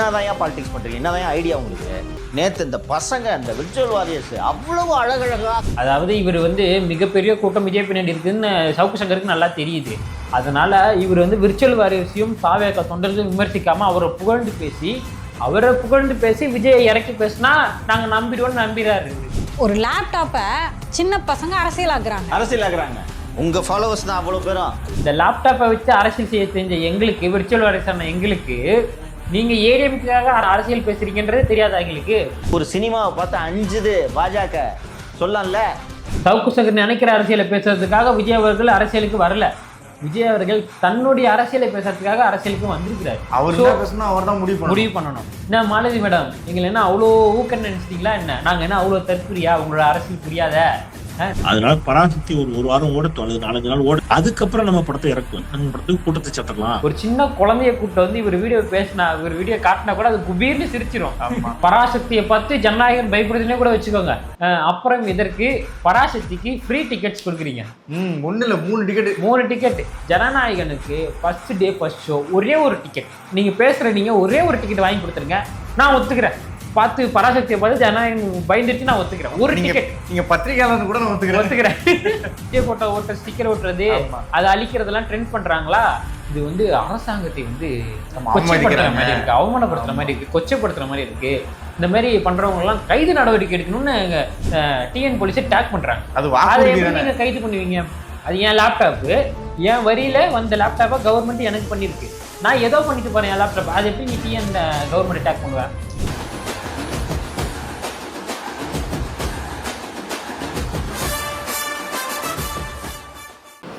என்னதான் ஏன் பாலிடிக்ஸ் பண்றீங்க? என்னதான் ஏன் ஐடியா உங்களுக்கு? நேத்து இந்த பசங்க இந்த விர்ச்சுவல் வாரியர்ஸ் அவ்வளவு அழகழகா அதாவது இவர் வந்து மிகப்பெரிய கூட்டம் விஜய் பின்னாடி இருக்குன்னு சவுக்கு சங்கருக்கு நல்லா தெரியுது. அதனால இவர் வந்து விர்ச்சுவல் வாரியர்ஸையும் சாவேக தொண்டர்கள் விமர்சிக்காம அவரை புகழ்ந்து பேசி அவரை புகழ்ந்து பேசி விஜயை இறக்கி பேசினா நாங்க நம்பிடுவோம்னு நம்பிடுறாரு ஒரு லேப்டாப்பை சின்ன பசங்க அரசியலாக்குறாங்க. அரசியலாக்குறாங்க. உங்க ஃபாலோவர்ஸ் தான் அவ்வளவு பேரும் இந்த லேப்டாப்பை வச்சு அரசியல் செய்ய தெரிஞ்ச எங்களுக்கு விர்ச்சுவல் வாரியர்ஸான எங்களுக்கு நீங்க ஏடிஎம்காக அரசியல் பேசுறீங்கன்றது தெரியாதா எங்களுக்கு? ஒரு சினிமாவை பார்த்து அஞ்சுது பாஜக. சொல்லலாம்ல? சவுக்கு சங்கர் நினைக்கிற அரசியலை பேசுறதுக்காக விஜய் அவர்கள் அரசியலுக்கு வரல. விஜய் அவர்கள் தன்னுடைய அரசியலை பேசுறதுக்காக அரசியலுக்கு வந்திருக்கிறார். அவர் So, என்ன பேசணும் அவர் தான் முடிவு பண்ணணும். முடிவு பண்ணணும். என்ன மாலதி மேடம் எங்களை என்ன அவ்வளோ ஊக்கம் நினைச்சிட்டீங்களா என்ன? நாங்க என்ன அவ்வளோ தற்குறியா? உங்களோட அரசியல் புரியாத? அதனால பராசக்தி ஒரு ஒரு வாரம் ஓடட்டும் அல்லது நாலஞ்சு நாள் ஓட. அதுக்கப்புறம் நம்ம படத்தை இறக்குவோம். நம்ம படத்துக்கு கூட்டத்தை சத்தரலாம் ஒரு சின்ன குழந்தைய கூப்பிட்டு வந்து இவர் வீடியோ பேசினா இவர் வீடியோ காட்டினா கூட அது குபீர்னு சிரிச்சிரும். ஆமா. பராசக்தியை பார்த்து ஜனநாயகன் பயப்படுதுன்னே கூட வச்சுக்கோங்க. அப்புறம் இதற்கு பராசக்திக்கு ஃப்ரீ டிக்கெட்ஸ் கொடுக்குறீங்க. ம் ஒண்ணு இல்ல மூணு டிக்கெட் மூணு டிக்கெட் ஜனநாயகனுக்கு ஃபர்ஸ்ட் டே ஃபர்ஸ்ட் ஷோ ஒரே ஒரு டிக்கெட் நீங்க பேசுற நீங்க ஒரே ஒரு டிக்கெட் வாங்கி கொடுத்துருங்க. நான் ஒத்துக்கிறேன். பார்த்து பராசக்தியை பார்த்து ஜனநாயகன் பயந்துட்டு நான் ஒத்துக்கிறேன். ஒரு டிக்கெட் நீங்க பத்திரிகையாளர் கூட நான் ஒத்துக்கிறேன். ஒத்துக்கிறேன். விஜய் போட்டோ ஓட்டுற ஸ்டிக்கர் ஒட்டுறது ஆமா. அதை அழிக்கிறதெல்லாம் ட்ரெண்ட் பண்றாங்களா? இது வந்து அரசாங்கத்தை வந்து கொச்சைப்படுத்துற. மாதிரி இருக்கு அவமானப்படுத்துற மாதிரி இருக்கு கொச்சைப்படுத்துற மாதிரி இருக்கு. இந்த மாதிரி பண்றவங்க எல்லாம் கைது நடவடிக்கை எடுக்கணும்னு டிஎன் போலீஸை டேக் பண்றாங்க. அது அதை நீங்க கைது பண்ணுவீங்க? அது என் லேப்டாப்பு என் வரியில வந்த லேப்டாப்பை கவர்மெண்ட் எனக்கு பண்ணிருக்கு. நான் ஏதோ பண்ணிட்டு போறேன் என் லேப்டாப் அது எப்படி நீ டிஎன் கவர்மெண்ட் டேக் பண்ணுவேன்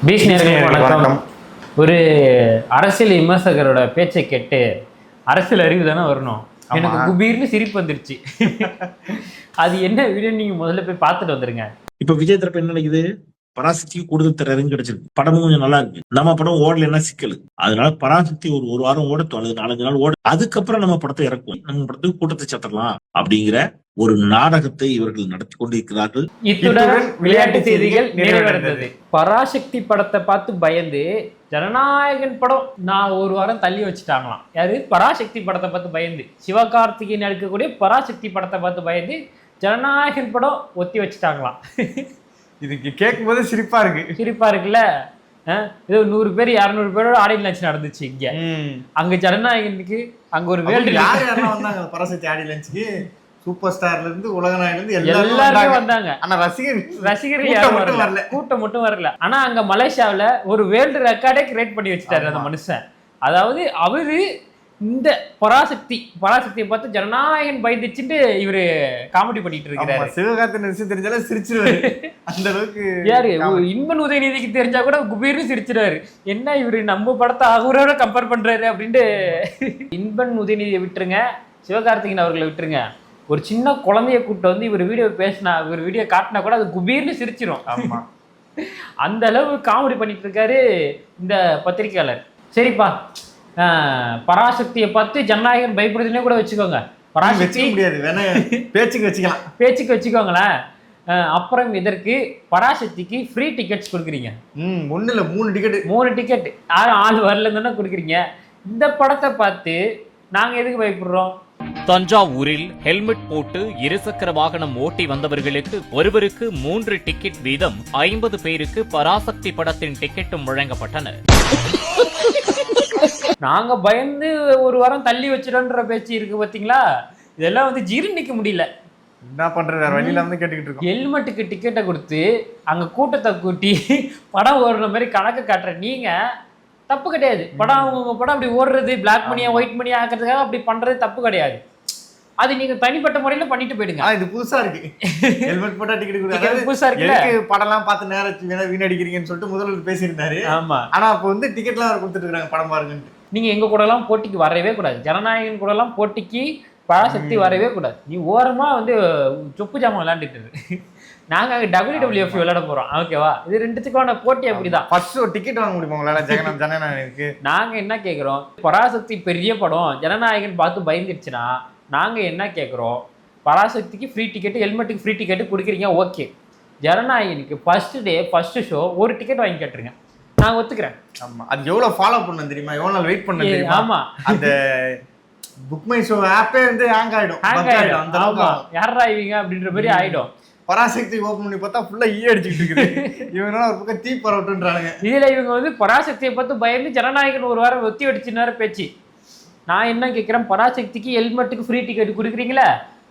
பீச் வணக்கம். ஒரு அரசியல் விமர்சகரோட பேச்சை கேட்டு அரசியல் அறிவு தானே வரணும். எனக்கு குபீர்னு சிரிப்பு வந்துருச்சு. அது என்ன வீடியோ நீங்க முதல்ல போய் பார்த்துட்டு வந்துருங்க. இப்ப விஜய் தரப்பு என்ன நினைக்குது? பராசக்திக்கு கூடுதல் திறன் கிடைச்சிருக்கு. படமும் கொஞ்சம் நல்லா இருக்கு. நம்ம படம் ஓடலைன்னா சிக்கல். அதனால பராசக்தி ஒரு ஒரு வாரம் ஓடட்டும் அல்லது நாலஞ்சு நாள் ஓட. அதுக்கப்புறம் நம்ம படத்தை இறக்குவோம். நம்ம படத்துக்கு கூட்டத்தை சத்தரலாம் அப்படிங்கிற ஒரு நாடகத்தை இவர்கள் நடத்தி கொண்டிருக்கிறார்கள். இத்துடன் விளையாட்டு செய்திகள் நிறைவடைந்தது. பராசக்தி படத்தை பார்த்து பயந்து ஜனநாயகன் படம் நான் ஒரு வாரம் தள்ளி வச்சுட்டாங்களாம். யாரு? பராசக்தி படத்தை பார்த்து பயந்து. சிவகார்த்திகேயன் நடிக்கக்கூடிய பராசக்தி படத்தை பார்த்து பயந்து ஜனநாயகன் படம் ஒத்தி வச்சுட்டாங்களாம். இதுக்கு கேட்கும் போது சிரிப்பா இருக்கு. சிரிப்பா இருக்குல்ல? ஏதோ நூறு பேர் இரநூறு பேரோட ஆடியன் லட்சம் நடந்துச்சு இங்க. அங்க ஜனநாயகனுக்கு அங்க ஒரு வேல்டு யார் யாரெல்லாம் வந்தாங்க பரசக்தி ஆடி லஞ்சுக்கு சூப்பர் ஸ்டார்ல இருந்து உலக நாயில இருந்து எல்லாரும் வந்தாங்க. ஆனா ரசிகர் யாரும் மட்டும் வரல. கூட்டம் மட்டும் வரல. ஆனா அங்க மலேசியாவுல ஒரு வேர்ல்டு ரெக்கார்டே கிரியேட் பண்ணி வச்சுட்டாரு அந்த. மனுஷன். அதாவது அவரு இந்த பராசக்தி பராசக்தியை பார்த்து ஜனநாயகன் பயந்துச்சுட்டு இவரு காமெடி பண்ணிட்டு இருக்கிறாரு. சிவகார்த்திகேயன் விஷயம் தெரிஞ்சாலே சிரிச்சிருவாரு. அந்த அளவுக்கு யாரு. இன்பன் உதயநிதிக்கு தெரிஞ்சா கூட குபீர்னு சிரிச்சிருவாரு. என்ன இவரு நம்ம படத்தை அவரோட கம்பேர் பண்றாரு அப்படின்ட்டு. இன்பன் உதயநிதியை விட்டுருங்க சிவகார்த்திகேயன் அவர்களை விட்டுருங்க. ஒரு சின்ன குழந்தைய கூப்பிட்டு வந்து இவர் வீடியோ பேசினா இவர் வீடியோ காட்டினா கூட அது குபீர்னு சிரிச்சிரும். ஆமா. அந்த அளவு காமெடி பண்ணிட்டு இருக்காரு இந்த பத்திரிக்கையாளர் சரிப்பா பராசக்தியை பார்த்து ஜனநாயகன் பயப்படுதுன்னே கூட வச்சுக்கோங்க. பராசக்தி வச்சுக்க முடியாது. வேணா பேச்சுக்கு வச்சுக்கலாம். பேச்சுக்கு வச்சுக்கோங்களேன். அப்புறம் இதற்கு பராசக்திக்கு ஃப்ரீ டிக்கெட்ஸ் கொடுக்குறீங்க. ம் ஒண்ணு இல்ல மூணு டிக்கெட் மூணு டிக்கெட் யாரும் ஆள் வரலன்னு தானே கொடுக்குறீங்க. இந்த படத்தை பார்த்து நாங்க எதுக்கு பயப்படுறோம்? தஞ்சாவூரில் ஹெல்மெட் போட்டு இருசக்கர வாகனம் ஓட்டி வந்தவர்களுக்கு ஒருவருக்கு மூன்று டிக்கெட் வீதம் ஐம்பது பேருக்கு பராசக்தி படத்தின் டிக்கெட்டும் வழங்கப்பட்டன. நாங்க பயந்து ஒரு வாரம் தள்ளி வச்சிடோன்ற பேச்சு இருக்கு பாத்தீங்களா? இதெல்லாம் வந்து ஜீரணிக்க முடியல. என்ன பண்றது? வேற வழியில வந்து கேட்டுக்கிட்டு இருக்கோம். ஹெல்மெட்டுக்கு டிக்கெட்டை கொடுத்து அங்க கூட்டத்தை கூட்டி படம் ஓடுற மாதிரி கணக்கு காட்டுற நீங்க தப்பு கிடையாது. படம் அவங்க படம் அப்படி ஓடுறது பிளாக் மணியா ஒயிட் மணியா ஆக்கிறதுக்காக அப்படி பண்றது தப்பு கிடையாது. அது நீங்க தனிப்பட்ட முறையில பண்ணிட்டு போயிடுங்க. இது புதுசா இருக்கு. ஹெல்மெட் போட்டா டிக்கெட் கொடுக்காது புதுசா எதுக்கு படம்லாம் பார்த்து வீணா வீணடிக்கிறீங்கன்னு சொல்லிட்டு முதல்வர் பேசியிருந்தாரு. ஆமா. ஆனா அப்போ வந்து டிக்கெட்லாம் கொடுத்துட்டு இருக்காங்க படம் பாருங்கன்ட்டு. நீங்க எங்க கூட எல்லாம் போட்டிக்கு வரவே கூடாது. ஜனநாயகன் கூட எல்லாம் போட்டிக்கு பராசக்தி வரவே கூடாது. நீ ஓரமா வந்து சொப்பு ஜாமான் விளையாண்டுட்டு இரு. நாங்க அங்க டபிள்யூ விளையாட போறோம். ஓகேவா இது ரெண்டுத்துக்கான போட்டி அப்படிதான். ஃபர்ஸ்ட் ஒரு டிக்கெட் வாங்க முடியுமா உங்களால? ஜெகநாத் ஜனநாயகனுக்கு? நாங்க என்ன கேக்குறோம்? பராசக்தி பெரிய படம். ஜனநாயகன் பார்த்து பயந்துருச்சுன்னா நாங்க என்ன கேக்குறோம்? பராசக்திக்கு ஃப்ரீ டிக்கெட் ஹெல்மெட்டுக்கு ஃப்ரீ டிக்கெட் கொடுக்குறீங்க ஓகே ஜனநாயகனுக்கு ஃபர்ஸ்ட் டே ஃபர்ஸ்ட் ஷோ ஒரு டிக்கெட் வாங்கி கேட்டுருங்க நான் ஒத்துக்கிறேன். ஆமா. அது எவ்வளவு ஃபாலோ பண்ண தெரியுமா? எவ்வளவு நாள் வெயிட் பண்ண தெரியுமா? ஆமா. அந்த புக் மை ஷோ ஆப்பே வந்து ஹேங் ஆயிடும். ஹேங் ஆயிடும். அந்த அளவுக்கு. யாரா இவங்க அப்படின்ற மாதிரி ஆயிடும். பராசக்தி ஓபன் பண்ணி பார்த்தா ஃபுல்லா ஈ அடிச்சிட்டு இருக்குது. இவங்க ஒரு பக்கம் தீ பரவட்டுன்றானுங்க. இதுல இவங்க வந்து பராசக்தியை பார்த்து பயந்து ஜனநாயகன் ஒரு வாரம் ஒத்தி அடிச்சுனாரு பேச்சு. நான் என்ன கேட்குறேன் பராசக்திக்கு ஹெல்மெட்டுக்கு ஃப்ரீ டிக்கெட் கொடுக்குறீங்களா?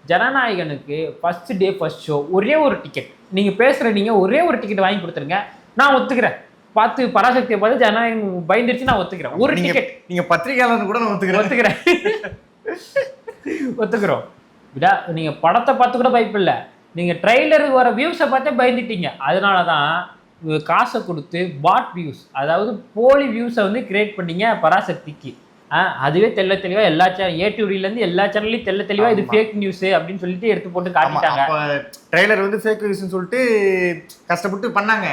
ஜனநாயகனுக்கு ஃபர்ஸ்ட் டே ஃபர்ஸ்ட் ஷோ ஒரே ஒரு டிக்கெட் நீங்க பேசுற நீங்க ஒரே ஒரு டிக்கெட் வாங்கி கொடுத்துருங்க. நான் ஒத்துக்கிறேன். பார்த்து பராசக்தியை பார்த்து ஜனநாயகன் பயந்துருச்சு நான் ஒத்துக்கிறேன். ஒரு டிக்கெட் நீங்க பத்திரிகையாளர் கூட நான் ஒத்துக்கிறேன். ஒத்துக்கிறேன். ஒத்துக்கிறோம். விடா நீங்க படத்தை பார்த்து கூட பயப்பில்ல. நீங்க ட்ரெய்லருக்கு வர வியூஸை பார்த்தே பயந்துட்டீங்க. அதனால தான் காசை கொடுத்து பாட் வியூஸ் அதாவது போலி வியூஸை வந்து கிரியேட் பண்ணீங்க பராசக்திக்கு. அதுவே தெள்ள தெளிவா எல்லா சேனல் ஏ இருந்து எல்லா சேனல்லையும் தெள்ள தெளிவா இது. ஃபேக் நியூஸ் அப்படின்னு சொல்லிட்டு எடுத்து போட்டு காட்டிட்டாங்க. ட்ரைலர் வந்து ஃபேக் நியூஸ்னு சொல்லிட்டு கஷ்டப்பட்டு பண்ணாங்க.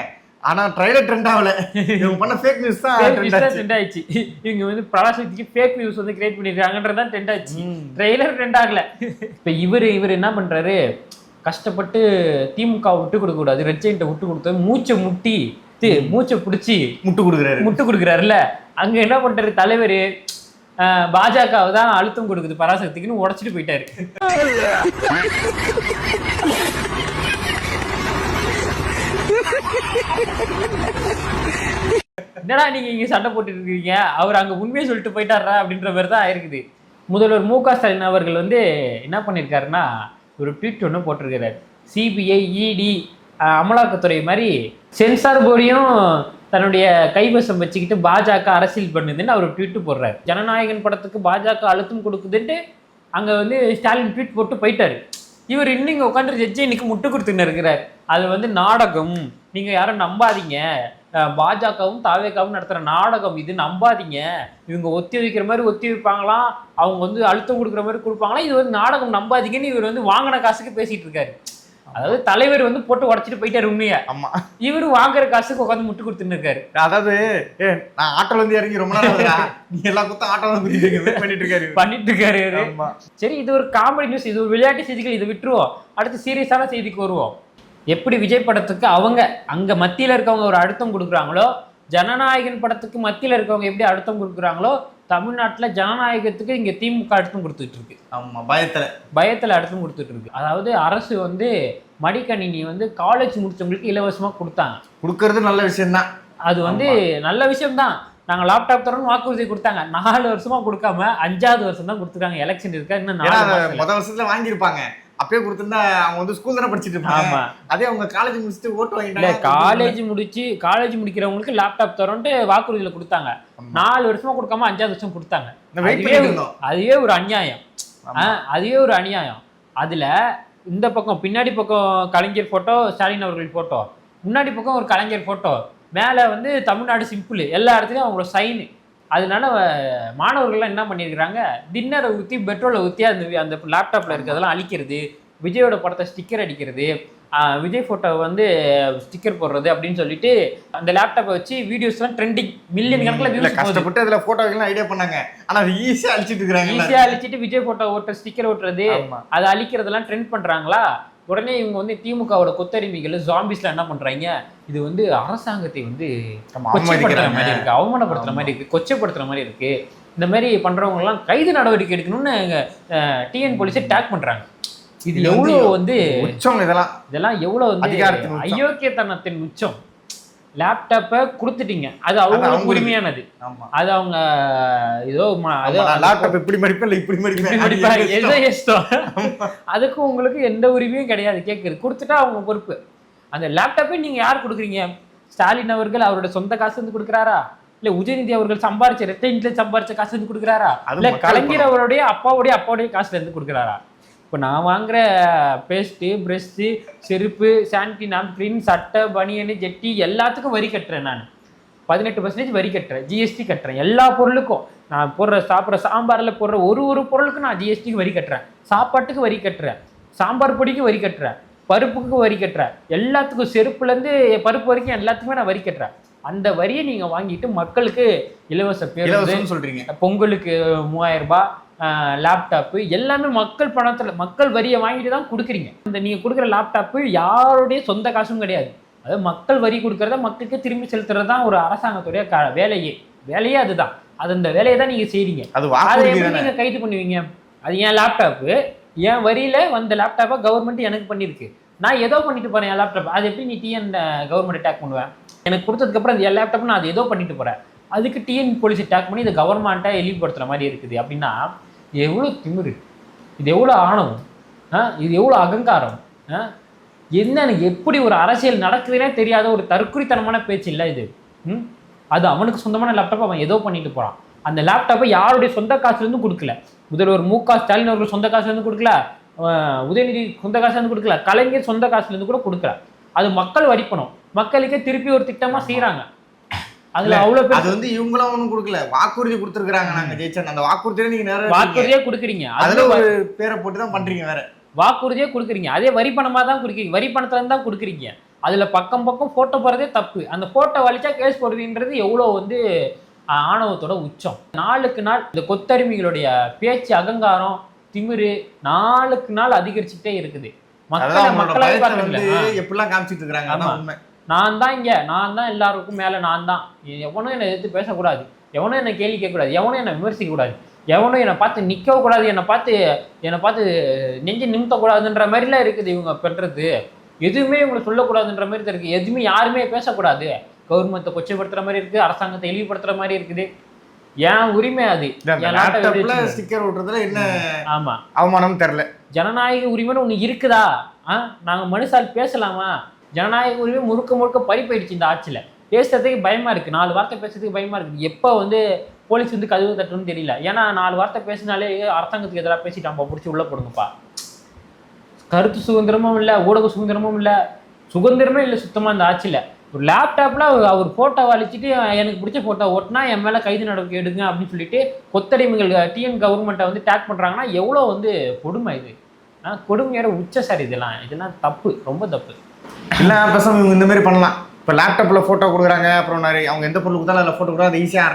ஆனா ட்ரைலர் ட்ரெண்ட் ஆகல. இவங்க பண்ண ஃபேக் நியூஸ் தான் ட்ரெண்ட் ஆயிடுச்சு. இவங்க வந்து பராசக்திக்கு ஃபேக் நியூஸ் வந்து கிரியேட் பண்ணிருக்காங்கன்றது தான் ட்ரெண்ட் ஆச்சு. ட்ரெய்லர் ட்ரெண்ட் ஆகல. இப்போ இவர் இவர் என்ன பண்றாரு? கஷ்டப்பட்டு திமுக விட்டு கொடுக்க கூடாது. ரெட் ஜெயின்ட்டை விட்டு கொடுத்து மூச்சை முட்டி மூச்சை பிடிச்சி முட்டு கொடுக்குறாரு. முட்டு கொடுக்குறாருல்ல. அங்க என்ன பண்றாரு? தலைவர் பாஜகவை தான் அழுத்தம் கொடுக்குது பராசக்திக்குன்னு உடச்சிட்டு போயிட்டாரு. என்னடா நீங்க இங்க சண்டை போட்டுட்டு இருக்கீங்க? அவர் அங்க உண்மையை சொல்லிட்டு போயிட்டாரா அப்படின்ற மாதிரி தான் ஆயிருக்குது. முதல்வர் மு க ஸ்டாலின் அவர்கள் வந்து என்ன பண்ணியிருக்காருன்னா ஒரு ட்வீட் ஒன்று போட்டிருக்கிறார். சிபிஐ இடி அமலாக்கத்துறை மாதிரி சென்சார் போர்டையும் தன்னுடைய கைவசம் வச்சுக்கிட்டு பாஜக அரசியல் பண்ணுதுன்னு அவர் ட்வீட்டு போடுறாரு. ஜனநாயகன் படத்துக்கு பாஜக அழுத்தம் கொடுக்குதுன்ட்டு அங்கே வந்து ஸ்டாலின் ட்வீட் போட்டு போயிட்டாரு. இவர் இன்னும் இங்கே உட்காந்து ஜட்ஜி இன்னைக்கு முட்டு கொடுத்துன்னு இருக்கிறார். அது வந்து நாடகம். நீங்கள் யாரும் நம்பாதீங்க. பாஜகவும் தாவேக்காவும் நடத்துகிற நாடகம். இது நம்பாதீங்க. இவங்க ஒத்தி வைக்கிற மாதிரி ஒத்தி வைப்பாங்களாம். அவங்க வந்து அழுத்தம் கொடுக்குற மாதிரி கொடுப்பாங்களாம். இது வந்து நாடகம் நம்பாதீங்கன்னு இவர் வந்து வாங்கின காசுக்கு பேசிகிட்டு இருக்காரு. அதாவது தலைவர் வந்து போட்டு உடச்சிட்டு போயிட்டாரு உண்மையா? ஆமா. இவர் வாங்குற காசுக்கு உட்காந்து முட்டு கொடுத்துன்னு இருக்காரு. அதாவது நான் ஆட்டோல இருந்து இறங்கி ரொம்ப நாள் நீ எல்லா குத்தம் ஆட்டோல இருக்க பண்ணிட்டு இருக்காரு. பண்ணிட்டு இருக்காரு சரி இது ஒரு காமெடி நியூஸ் இது ஒரு விளையாட்டு செய்திகள் இதை விட்டுருவோம். அடுத்து சீரியஸான செய்திக்கு வருவோம். எப்படி விஜய் படத்துக்கு அவங்க அங்க மத்தியில இருக்கவங்க ஒரு அழுத்தம் கொடுக்குறாங்களோ ஜனநாயகன் படத்துக்கு மத்தியில இருக்கவங்க எப்படி அழுத்தம் கொடுக்குறாங்களோ தமிழ்நாட்டுல ஜனநாயகத்துக்கு இங்க திமுக அழுத்தம் கொடுத்துட்டு இருக்கு. ஆமா பயத்துல. பயத்துல அழுத்தம் கொடுத்துட்டு இருக்கு. அதாவது அரசு வந்து மடிக்கணினி வந்து காலேஜ் முடிச்சவங்களுக்கு இலவசமா கொடுத்தாங்க. கொடுக்கறது நல்ல விஷயம் தான் அது வந்து நல்ல விஷயம்தான். நாங்க லேப்டாப் தரோம்னு வாக்குறுதி கொடுத்தாங்க. நாலு வருஷமா கொடுக்காம அஞ்சாவது வருஷம் தான் கொடுத்துருக்காங்க. எலெக்ஷன் இருக்கா இன்னும் நாலு அதை மாசம் இல்ல. முத வருஷத்துல வாங்கியிருப்பாங்க. அப்பயே கொடுத்திருந்தா அவங்க வந்து ஸ்கூல் தானே படிச்சிட்டு ஆமா. இருப்பாங்க அதே அவங்க காலேஜ் முடிச்சுட்டு ஓட்டு வாங்கிட்டாங்க. காலேஜ் முடிச்சு காலேஜ் முடிக்கிறவங்களுக்கு லேப்டாப் தரோன்ட்டு வாக்குறுதியில கொடுத்தாங்க. நாலு வருஷமா கொடுக்காம அஞ்சாவது வருஷம் கொடுத்தாங்க. அதுவே ஒரு- அநியாயம். அதுவே ஒரு அநியாயம். அதுல இந்த பக்கம் பின்னாடி பக்கம் கலைஞர் போட்டோ ஸ்டாலின் அவர்கள் போட்டோ முன்னாடி பக்கம் ஒரு கலைஞர் போட்டோ மேலே வந்து தமிழ்நாடு சிம்பிள் எல்லா இடத்துலையும் அவங்களோட சைனு அதனால மாணவர்கள்லாம் என்ன பண்ணியிருக்கிறாங்க? டின்னரை ஊற்றி பெட்ரோலை ஊற்றி அந்த அந்த லேப்டாப்பில் இருக்கிறதெல்லாம் அழிக்கிறது விஜயோட படத்தை ஸ்டிக்கர் அடிக்கிறது விஜய் ஃபோட்டோ வந்து ஸ்டிக்கர் போடுறது அப்படின்னு சொல்லிட்டு அந்த லேப்டாப்பை வச்சு வீடியோஸ்லாம் ட்ரெண்டிங் மில்லியன் கணக்கில் வியூஸ் கஷ்டப்பட்டு அதுல போட்டோ வைக்கலாம் ஐடியா பண்ணாங்க. ஆனா அது ஈஸியா அழிச்சிட்டு இருக்காங்க ஈஸியா அழிச்சிட்டு விஜய் போட்டோ ஓட்டுற ஸ்டிக்கர் ஓட்டுறது அதை அழிக்கிறதெல்லாம் ட்ரெண்ட் பண்றாங்களா? உடனே இவங்க வந்து திமுகவோட கொத்தடிமைகள் ஜாம்பிஸ்ல என்ன பண்றாங்க இது வந்து அரசாங்கத்தை வந்து கொச்சைப்படுத்துற. மாதிரி இருக்கு அவமானப்படுத்துற. மாதிரி இருக்கு கொச்சைப்படுத்துற மாதிரி இருக்கு இந்த மாதிரி பண்றவங்க எல்லாம் கைது நடவடிக்கை எடுக்கணும்னு டிஎன் போலீஸை டேக் பண்றாங்க இது எவ்வளவு வந்து இதெல்லாம் இதெல்லாம் எவ்வளவு வந்து. அயோக்கியத்தனத்தின் உச்சம் லேப்டாப்பை கொடுத்துட்டீங்க. அது அவங்களுக்கு. உரிமையானது. அது அவங்க ஏதோ அது லேப்டாப் இப்படி மடிப்பேன். இல்ல இப்படி மடிப்பேன். எதோ இஷ்டம். இஷ்டம். அதுக்கு உங்களுக்கு எந்த உரிமையும் கிடையாது. கேட்குறது கொடுத்துட்டா அவங்க பொறுப்பு. அந்த லேப்டாப்பை நீங்க யார் கொடுக்குறீங்க? ஸ்டாலின் அவர்கள் அவரோட சொந்த காசு வந்து கொடுக்குறாரா? இல்ல உதயநிதி அவர்கள் சம்பாரிச்ச ரெட்டைன்ல சம்பாரிச்ச காசு வந்து கொடுக்குறாரா? இல்ல கலைஞர். அவருடைய அப்பாவுடைய அப்பாவுடைய காசுல இருந்து கொடுக்குறாரா? இப்போ நான் வாங்குற பேஸ்ட்டு ப்ரெஷ்ஷு செருப்பு சானிட்டி நாப்கின் சட்டை பனியனு ஜெட்டி எல்லாத்துக்கும் வரி கட்டுறேன் நான். பதினெட்டு பர்சன்டேஜ் வரி கட்டுறேன். ஜிஎஸ்டி கட்டுறேன். எல்லா பொருளுக்கும். நான் போடுற சாப்பிட்ற சாம்பாரில் போடுற ஒரு ஒரு பொருளுக்கும் நான் ஜிஎஸ்டிக்கு வரி கட்டுறேன். சாப்பாட்டுக்கு வரி கட்டுறேன். சாம்பார் பொடிக்கு வரி கட்டுறேன். பருப்புக்கு வரி கட்டுறேன். எல்லாத்துக்கும் செருப்புலேருந்து பருப்பு வரைக்கும் எல்லாத்துக்குமே நான் வரி கட்டுறேன். அந்த வரியை நீங்கள் வாங்கிட்டு மக்களுக்கு இலவச இலவசம்னு சொல்றீங்க. பொங்கலுக்கு மூவாயிரம் ரூபாய் லேப்டாப்பு எல்லாமே மக்கள் பணத்தில் மக்கள் வரியை வாங்கிட்டு தான் கொடுக்குறீங்க. இந்த நீங்கள் கொடுக்குற லேப்டாப்பு யாருடைய சொந்த காசும் கிடையாது. அதாவது மக்கள் வரி கொடுக்கறத மக்களுக்கு திரும்பி செலுத்துறது தான் ஒரு அரசாங்கத்துடைய க வேலையே. வேலையே அதுதான். அது அந்த வேலையை தான் நீங்க செய்றீங்க. அது அதை வாக்குறுதி எப்படி தானே? நீங்க கைது பண்ணுவீங்க? அது என் லேப்டாப்பு என் வரியில வந்த லேப்டாப்பை கவர்மெண்ட் எனக்கு பண்ணியிருக்கு. நான் ஏதோ பண்ணிட்டு போறேன் என் லேப்டாப் அது எப்படி நீ டிஎன் கவர்மெண்ட் அட்டாக் பண்ணுவேன் எனக்கு கொடுத்ததுக்கு அப்புறம் அது என் லேப்டாப் நான் அது ஏதோ பண்ணிட்டு போறேன். அதுக்கு டிஎன் போலீஸ் அட்டாக் பண்ணி இதை கவர்மெண்ட்டை இழிவுபடுத்துற மாதிரி இருக்குது. அப்படின்னா இது எவ்வளோ திமிரு? இது எவ்வளோ ஆணவம்? ஆ இது எவ்வளோ அகங்காரம்? ஆ என்னன்னு எப்படி ஒரு அரசியல் நடக்குதுன்னே தெரியாத ஒரு தற்குறித்தனமான பேச்சு இல்லை இது. ம்? அது அவனுக்கு சொந்தமான லேப்டாப் அவன் ஏதோ பண்ணிட்டு போகிறான் அந்த லேப்டாப்பை யாருடைய சொந்த காசுலேருந்து கொடுக்கல. முதல்வர் மு க ஸ்டாலின் அவர்கள் சொந்த காசுலேருந்து கொடுக்கல. உதயநிதி சொந்த காசுலேருந்து கொடுக்கல. கலைஞர் சொந்த காசுலேருந்து கூட கொடுக்கல. அது மக்கள் வரிப்பணம். மக்களுக்கே திருப்பி ஒரு திட்டமாக செய்கிறாங்க அதுல அவ்வளவு அது வந்து இவங்களும் ஒண்ணும் கொடுக்கல. வாக்குறுதி கொடுத்துருக்காங்க நாங்க ஜெயிச்சோம் அந்த வாக்குறுதியில நீங்க நேரம் வாக்குறுதியே கொடுக்குறீங்க. அதுல ஒரு பேரை போட்டு தான் பண்றீங்க வேற. வாக்குறுதியே கொடுக்குறீங்க. அதே வரி பணமா தான் கொடுக்குறீங்க. வரி பணத்துல இருந்து தான் கொடுக்குறீங்க. அதுல பக்கம் பக்கம் போட்டோ போறதே தப்பு. அந்த போட்டோ வலிச்சா கேஸ் போடுறதுன்றது எவ்வளவு வந்து ஆணவத்தோட உச்சம். நாளுக்கு நாள் இந்த கொத்தடிமைகளுடைய பேச்சு அகங்காரம் திமிரு நாளுக்கு நாள் அதிகரிச்சுட்டே இருக்குது. மக்களை ஆ. எப்படிலாம் காமிச்சிட்டு. உண்மை. நான் தான் இங்க நான் தான் எல்லாருக்கும் மேல நான் தான் எவனும் என்னை எதிர்த்து பேசக்கூடாது. எவனும் என்னை கேள்வி கேட்கக்கூடாது. எவனும் என்னை விமர்சிக்க கூடாது எவனும் என்னை பார்த்து நிற்கவும் கூடாது என்னை பார்த்து என்னை பார்த்து நெஞ்சு நிமித்தக்கூடாதுன்ற மாதிரிலாம் இருக்குது இவங்க பண்றது. எதுவுமே இவங்களை சொல்லக்கூடாதுன்ற மாதிரி தான் இருக்கு. எதுவுமே யாருமே பேசக்கூடாது. கவர்மெண்ட்டை கொச்சைப்படுத்துற மாதிரி இருக்கு. அரசாங்கத்தை இழிவுபடுத்துற மாதிரி இருக்குது. என் உரிமை அது? ஸ்டிக்கர் ஓட்டுறதுல என்ன ஆமா. அவமானம் தெரியல. ஜனநாயக உரிமைன்னு ஒன்று இருக்குதா? ஆ நாங்கள் மனுஷால் பேசலாமா? ஜனநாயக உரிமை முழுக்க முழுக்க பறி இந்த ஆட்சியில். பேசுறதுக்கு பயமா இருக்கு. நாலு வார்த்தை பேசுறதுக்கு பயமா இருக்கு. எப்போ வந்து போலீஸ் வந்து கதவு தட்டுன்னு தெரியல. ஏன்னா நாலு வார்த்தை பேசினாலே அரசாங்கத்துக்கு எதிராக பேசிட்டாம்பா பிடிச்சி உள்ள போடுங்கப்பா. கருத்து சுதந்திரமும் இல்லை ஊடக சுதந்திரமும் இல்லை சுதந்திரமே இல்லை சுத்தமாக இந்த ஆட்சியில். ஒரு லேப்டாப்பில் அவர் ஃபோட்டோவை அழிச்சிட்டு எனக்கு பிடிச்ச ஃபோட்டோ ஓட்டினா என் மேலே கைது நடவடிக்கை எடுங்க அப்படின்னு சொல்லிட்டு கொத்தடிமைகள் டிஎன் கவர்மெண்ட்டை வந்து டேக் பண்ணுறாங்கன்னா எவ்வளோ வந்து கொடுமை இது. ஆனால் கொடுமையோட உச்ச சார் இதெல்லாம். இதெல்லாம் தப்பு. ரொம்ப தப்பு. இல்ல பேசாம இவங்க இந்த மாதிரி பண்ணலாம். இப்ப லேப்டாப்ல போட்டோ கொடுக்குறாங்க அப்புறம் அவங்க எந்த பொருள் கொடுத்தாலும் அதில் போட்டோ கொடுத்தா அதை ஈஸியா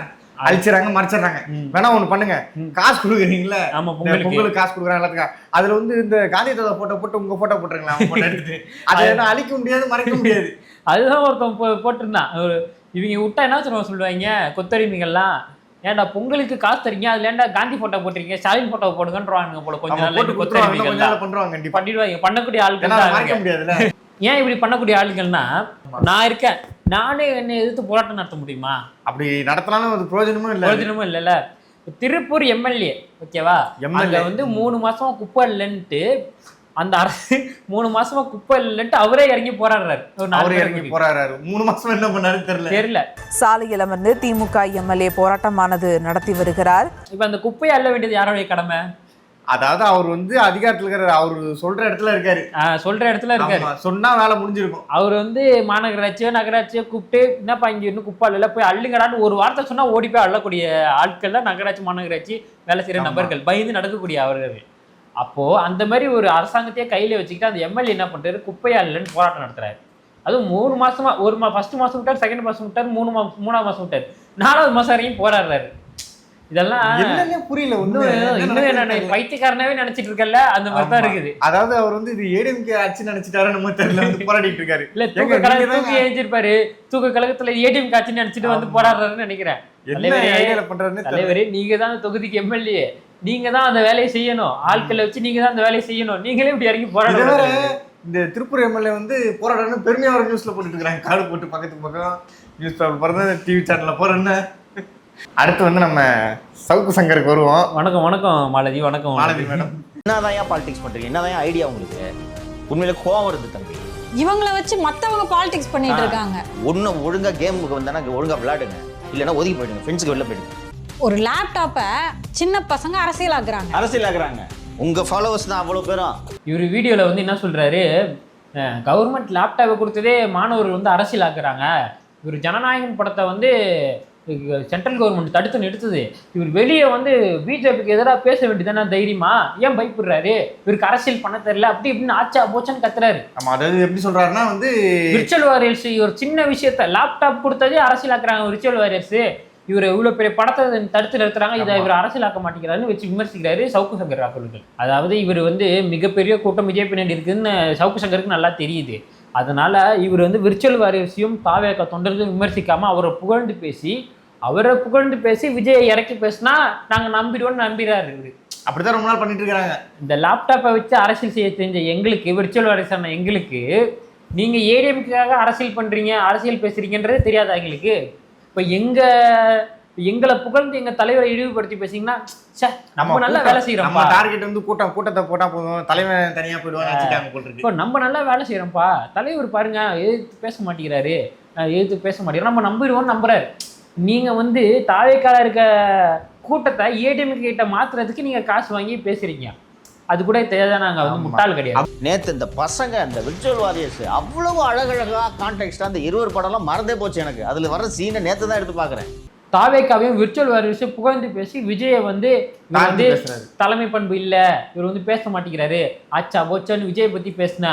அழிச்சிடறாங்க மறைச்சிடுறாங்க. வேணா ஒண்ணு பண்ணுங்க. காசு கொடுக்குறீங்களா பொங்கலுக்கு. காசு கொடுக்குறாங்க எல்லாத்துக்கும். அதுல வந்து இந்த காந்தி தாத்தா போட்டோ போட்டு உங்க போட்டோ போட்டுருங்களா போட்டோ எடுத்து. அதை என்ன அழிக்க முடியாது மறைக்க முடியாது. அதுதான் ஒருத்தன் போ போட்டிருந்தான். ஒரு இவங்க விட்டா என்ன சொல்லுவாங்க சொல்லுவாங்க? கொத்தடிமைகள்லாம். ஏன்டா பொங்கலுக்கு காசு தரீங்க? அதுல ஏன்டா காந்தி போட்டோ போட்டிருக்கீங்க? ஸ்டாலின் போட்டோ போடுங்கன்றானுங்க போல கொஞ்ச அவங்க நாள் கொத்தடிமைகள் பண்றாங்க பண்ணிடுவாங்க. பண்ணக்கூடிய அதை மறைக்க. முடியாதுல்ல. ஏன் இப்படி பண்ணக்கூடிய ஆளுங்கள்னா நான் இருக்கேன். நானே என்னை எதிர்த்து போராட்டம் நடத்த முடியுமா? அப்படி நடத்தினாலும் அது பிரயோஜனமும் இல்ல. பிரயோஜனமும் இல்லைல்ல. திருப்பூர் எம்எல்ஏ ஓகேவா. அங்க வந்து மூணு மாசமா குப்பை இல்லைன்ட்டு அந்த அரசு மூணு மாசமா குப்பை இல்லைன்ட்டு அவரே இறங்கி போராடுறாரு. அவரு இறங்கி. போறாரு மூணு மாசம் என்ன பண்ணாருன்னு தெரியல. தெரியல. சாலையில் அமர்ந்து திமுக எம்எல்ஏ போராட்டமானது நடத்தி வருகிறார். இப்ப அந்த குப்பையை அள்ள வேண்டியது யாருடைய கடமை? அதாவது அவர் வந்து அதிகாரத்துல இருக்கிறாரு அவர் சொல்ற இடத்துல இருக்காரு. சொல்ற இடத்துல இருக்காரு. சொன்னா வேலை முடிஞ்சிருக்கும். அவர் வந்து மாநகராட்சியோ நகராட்சியோ கூப்பிட்டு என்னப்பா இங்க இன்னும் குப்பை இல்ல போய் அள்ளுங்கடான்னு ஒரு வார்த்தை சொன்னா ஓடி போய் அள்ளக்கூடிய ஆட்கள் தான் நகராட்சி மாநகராட்சி வேலை செய்யற. நபர்கள். பயந்து நடக்கக்கூடிய அவர்கள் அப்போ அந்த மாதிரி ஒரு அரசாங்கத்தையே கையில வச்சுக்கிட்டு அந்த எம்எல்ஏ என்ன பண்றாரு? குப்பையா இல்லைன்னு போராட்டம் நடத்துறாரு. அதுவும் மூணு மாசமா ஒரு மா ஃபர்ஸ்ட் மாசம் விட்டார் செகண்ட் மாசம் விட்டார் மூணு மாசம் மூணாவது மாசம் விட்டார். நாலாவது மாசம் வரையும் போராடுறாரு. இதெல்லாம் என்னன்னே புரியல இன்னும். என்ன பைத்தியக்காரனாவே நினைச்சிட்டு இருக்கல அந்த மாதிரி தான். இருக்குது. அதாவது அவர் வந்து இது ஏடிஎம்கே ஆட்சி நினைச்சிட்டாரு நம்ம தெரியல வந்து போராடிட்டு இருக்காரு. இல்ல தூக்க தூக்கி கழகத்துல ஏடிஎம் காட்சி நினைச்சிட்டு வந்து. போராடுறாருன்னு நினைக்கிறேன். தலைவரே, நீங்க தான் தொகுதிக்கு எம்எல்ஏ நீங்க தான் அந்த வேலையை செய்யணும். ஆட்களை வச்சு நீங்க தான் அந்த வேலையை செய்யணும். நீங்களே இப்படி இறங்கி போராடுறாரு இந்த திருப்பூர் எம்எல்ஏ வந்து போராடணும் பெருமையா ஒரு நியூஸ்ல போட்டுட்டு இருக்காங்க. காடு போட்டு பக்கத்துக்கு பக்கம் நியூஸ் பேப்பர் டிவி சேனல்ல போறேன்னு. அடுத்து வந்து நம்ம சவுக்கு சங்கருக்கு வருவோம். வணக்கம் வணக்கம் மாலதி வணக்கம். மாலதி மேடம். என்னதான் ஏன் பாலிடிக்ஸ் பண்றீங்க? என்னதான் ஐடியா உங்களுக்கு? உண்மையில கோவம் வருது தம்பி. இவங்கள வச்சு மத்தவங்க பாலிடிக்ஸ் பண்ணிட்டு இருக்காங்க. ஒன்றும் ஒழுங்கா கேமுக்கு வந்தானா ஒழுங்கா விளையாடுங்க. இல்லைன்னா ஒதுக்கி போயிடுங்க. ஃப்ரெண்ட்ஸுக்கு வெளில போயிடுங்க. ஒரு லேப்டாப்பை சின்ன பசங்க அரசியலாக்குறாங்க. அரசியல் ஆகுறாங்க உங்க ஃபாலோவர்ஸ் தான் அவ்வளோ பேரும் இவர் வீடியோல வந்து என்ன சொல்றாரு? கவர்மெண்ட் லேப்டாப்பை கொடுத்ததே மாணவர்கள் வந்து அரசியல் ஆக்குறாங்க இவர் ஜனநாயகம் படத்தை வந்து சென்ட்ரல் கவர்மெண்ட் தடுத்து நிறுத்துது. இவர் வெளியே வந்து பிஜேபிக்கு எதிராக பேச வேண்டியதானே தைரியமா? ஏன் பயப்படுறாரு? இவருக்கு அரசியல் பண்ண தெரியல அப்படி இப்படின்னு ஆச்சா போச்சான்னு கத்துறாரு. ஆமா அதாவது எப்படி சொல்றாருன்னா வந்து விர்ச்சுவல் வாரியர்ஸ் ஒரு சின்ன விஷயத்த லேப்டாப் கொடுத்ததே அரசியலாக்குறாங்க விர்ச்சுவல் வாரியர்ஸ் இவர் இவ்வளவு பெரிய படத்தை தடுத்து நிறுத்துறாங்க. இதை இவர் அரசியலாக்க மாட்டேங்கிறாருன்னு வச்சு விமர்சிக்கிறாரு சவுக்கு சங்கர் ராகுல்கள் அதாவது இவர் வந்து மிகப்பெரிய கூட்டம் விஜய் பின்னாடி இருக்குன்னு சவுக்கு சங்கருக்கு நல்லா தெரியுது. அதனால இவர் வந்து விர்ச்சுவல் வாரியர்ஸையும் தாவேக்க தொண்டர்களையும் விமர்சிக்காம அவரை புகழ்ந்து பேசி அவரை புகழ்ந்து பேசி விஜயை இறக்கி பேசினா நாங்க நம்பிடுவோம்னு நம்பிடுறாரு இவரு. அப்படிதான் ரொம்ப நாள் பண்ணிட்டு இருக்காங்க. இந்த லேப்டாப்பை வச்சு அரசியல் செய்ய தெரிஞ்ச எங்களுக்கு விர்ச்சுவல் வாரிசான எங்களுக்கு நீங்க ஏடிஎம்காக அரசியல் பண்றீங்க அரசியல் பேசுறீங்கன்றதே தெரியாதா எங்களுக்கு? இப்போ எங்க எங்களை புகழ்ந்து எங்க தலைவரை இழிவுபடுத்தி பேசிங்கன்னா ச்சே நம்ம நல்லா வேலை நம்ம செய்யறோம்ப்பா டார்கெட் வந்து கூட்டம் கூட்டத்தை போட்டா போதும். தலைவன் தனியா போயிடுவாங்க இப்போ நம்ம நல்லா வேலை செய்யறோம்ப்பா தலைவர் பாருங்க எதிர்த்து பேச மாட்டேங்கிறாரு. எதிர்த்து பேச மாட்டேங்கிறாரு. நம்ம நம்பிடுவோம்னு நம்புறாரு. நீங்க வந்து தாவேக்கால இருக்க கூட்டத்தை ஏடிஎம் கிட்ட மாத்துறதுக்கு நீங்க காசு வாங்கி பேசுறீங்க. அது கூட தெரியாத நாங்க வந்து. முட்டாள் கிடையாது. நேத்து இந்த பசங்க அந்த விர்ச்சுவல் வாரியர்ஸ் அவ்வளவு அழகழகா கான்டெக்ட் அந்த இருவர் படம்லாம் மறந்தே போச்சு எனக்கு. அதுல வர சீனை நேத்து தான் எடுத்து பார்க்கறேன். தாவேக்காவையும் விர்ச்சுவல் வாரியர்ஸ் புகழ்ந்து பேசி விஜயை வந்து வந்து. தலைமை பண்பு இல்ல இவர் வந்து பேச மாட்டேங்கிறாரு. ஆச்சா போச்சான்னு விஜய் பத்தி பேசினா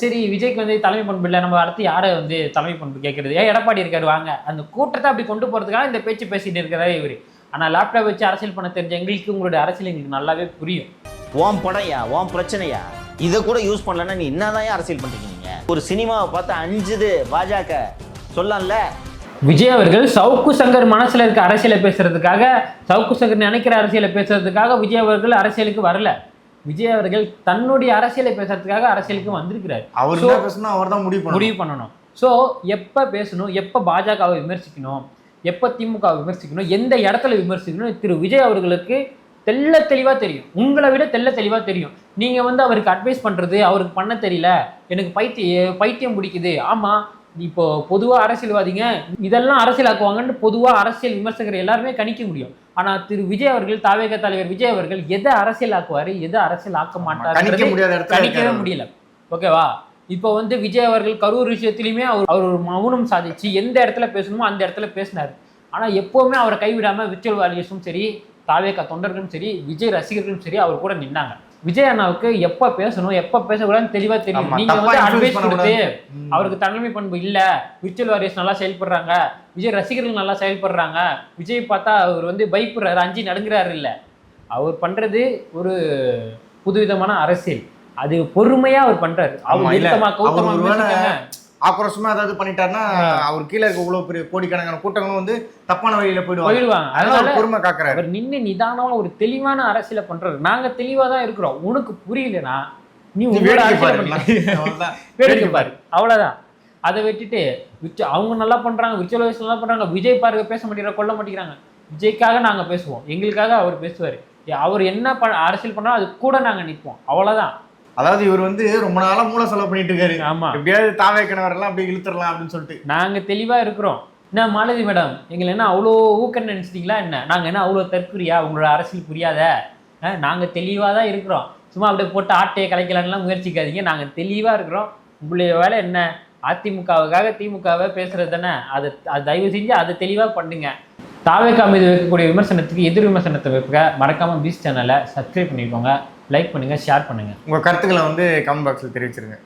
சரி விஜய்க்கு வந்து தலைமை பண்பு இல்லை நம்ம அடுத்து யாரை வந்து தலைமை பண்பு கேட்கறது ஏன் எடப்பாடி இருக்காரு வாங்க. அந்த கூட்டத்தை அப்படி கொண்டு போறதுக்காக இந்த பேச்சு பேசிட்டு இருக்கிறாரு இவர். ஆனா லேப்டாப் வச்சு அரசியல் பண்ண தெரிஞ்ச எங்களுக்கு உங்களுடைய அரசியல் எங்களுக்கு நல்லாவே புரியும். ஓம் படையா ஓம் பிரச்சனையா? இதை கூட யூஸ் பண்ணலன்னா நீ என்னதான் அரசியல் பண்றீங்க நீங்க? ஒரு சினிமாவை பார்த்து அஞ்சுது பாஜக. சொல்லலாம்ல? விஜய் அவர்கள் சவுக்கு சங்கர் மனசுல இருக்க அரசியலை பேசுறதுக்காக சவுக்கு சங்கர் நினைக்கிற அரசியலை பேசுறதுக்காக விஜய் அவர்கள் அரசியலுக்கு வரல. விஜய் அவர்கள் தன்னுடைய அரசியலை பேசுறதுக்காக அரசியலுக்கு வந்திருக்கிறார். அவர் பேசணும் அவர் தான் முடிவு முடிவு பண்ணணும். ஸோ எப்போ பேசணும்? எப்போ பாஜகவை விமர்சிக்கணும்? எப்போ திமுகவை விமர்சிக்கணும்? எந்த இடத்துல விமர்சிக்கணும் திரு விஜய் அவர்களுக்கு தெள்ள தெளிவாக தெரியும். உங்களை விட தெள்ள தெளிவாக தெரியும். நீங்கள் வந்து அவருக்கு அட்வைஸ் பண்ணுறது அவருக்கு பண்ண தெரியல. எனக்கு பைத்திய பைத்தியம் பிடிக்குது. ஆமாம் இப்போ பொதுவாக அரசியல்வாதிங்க இதெல்லாம் அரசியலாக்குவாங்கன்னு பொதுவாக அரசியல் விமர்சகர் எல்லாருமே கணிக்க முடியும். ஆனால் திரு விஜய் அவர்கள் தாவேக தலைவர் விஜய் அவர்கள் எதை அரசியலாக்குவார் எதை அரசியல் ஆக்க மாட்டார் கணிக்கவே. முடியல. ஓகேவா? இப்போ வந்து விஜய் அவர்கள் கரூர் விஷயத்திலையுமே அவர் அவர் ஒரு மௌனம் சாதிச்சு எந்த இடத்துல பேசணுமோ அந்த இடத்துல பேசினார். ஆனால் எப்போவுமே அவரை கைவிடாம விர்ச்சுவல் வாரியர்ஸும் சரி தாவேக்கா தொண்டர்களும் சரி விஜய் ரசிகர்களும் சரி அவர் கூட நின்னாங்க. விஜய் அண்ணாவுக்கு எப்போ பேசணும் எப்போ பேசக்கூடாதுன்னு தெளிவாக தெரியும். ஆமா, நீங்க தப்பா வந்து அட்வைஸ் கொடுத்து. அவருக்கு தலைமை பண்பு இல்ல விர்ச்சுவல் வாரியர்ஸ் நல்லா செயல்படுறாங்க விஜய் ரசிகர்கள் நல்லா செயல்படுறாங்க விஜய் பார்த்தா அவர் வந்து பயப்படுறாரு அஞ்சு நடுங்குறாரு இல்ல. அவர் பண்றது ஒரு புதுவிதமான அரசியல். அது பொறுமையா அவர் பண்றாரு. அவர் ஆக்ரோஷமா ஏதாவது பண்ணிட்டாருன்னா அவர் கீழே இருக்க இவ்வளவு பெரிய கோடிக்கணக்கான கூட்டங்களும் வந்து தப்பான வழியில போயிடுவாங்க. போயிடுவாங்க. அதனால பொறுமை காக்குறாரு. அவர் நின்னு நிதானமா ஒரு தெளிவான அரசியலை பண்றாரு. நாங்க தெளிவா தான் இருக்கிறோம். உனக்கு புரியலனா நீ வேடிக்கை பாரு. அவ்வளவுதான். அதை விட்டுட்டு விச்சு அவங்க நல்லா பண்றாங்க விர்ச்சுவல் வாய்ஸ் நல்லா பண்றாங்க விஜய் பாருங்க பேச மாட்டேங்கிறாங்க கொல்ல மாட்டேங்கிறாங்க. விஜய்க்காக நாங்க பேசுவோம். எங்களுக்காக அவர் பேசுவாரு. அவர் என்ன ப அரசியல் பண்ணாலும் அது கூட நாங்க நிற்போம் அவ்வளவுதான். அதாவது இவர் வந்து ரொம்ப நாளா மூல செலவு பண்ணிட்டு இருக்காரு. ஆமா. எப்படியாவது தாவேக்கணவரெல்லாம் அப்படியே இழுத்துடலாம் அப்படின்னு சொல்லிட்டு. நாங்க தெளிவா இருக்கிறோம். என்ன மாலதி மேடம் எங்களை என்ன அவ்வளோ ஊக்கன்னு நினைச்சிட்டீங்களா என்ன? நாங்க என்ன அவ்வளோ தற்குறியா உங்களோட அரசியல் புரியாத? அஹ், நாங்க தெளிவா தான் இருக்கிறோம். சும்மா அப்படியே போட்டு ஆட்டையை கலைக்கலாம்லாம் முயற்சிக்காதீங்க. நாங்க தெளிவா இருக்கிறோம். உங்களுடைய வேலை என்ன? அதிமுகவுக்காக திமுகவை பேசுறது தானே? அதை அது தயவு செஞ்சு அதை தெளிவா பண்ணுங்க. தாவேக்கா மீது வைக்கக்கூடிய விமர்சனத்துக்கு எதிர் விமர்சனத்தை வைக்க மறக்காம பீஸ் சேனலை சப்ஸ்கிரைப் பண்ணிக்கோங்க. லைக் பண்ணுங்கள் ஷேர் பண்ணுங்கள் உங்கள் கருத்துக்களை வந்து கமெண்ட் பாக்ஸில் தெரிவிச்சிருங்க.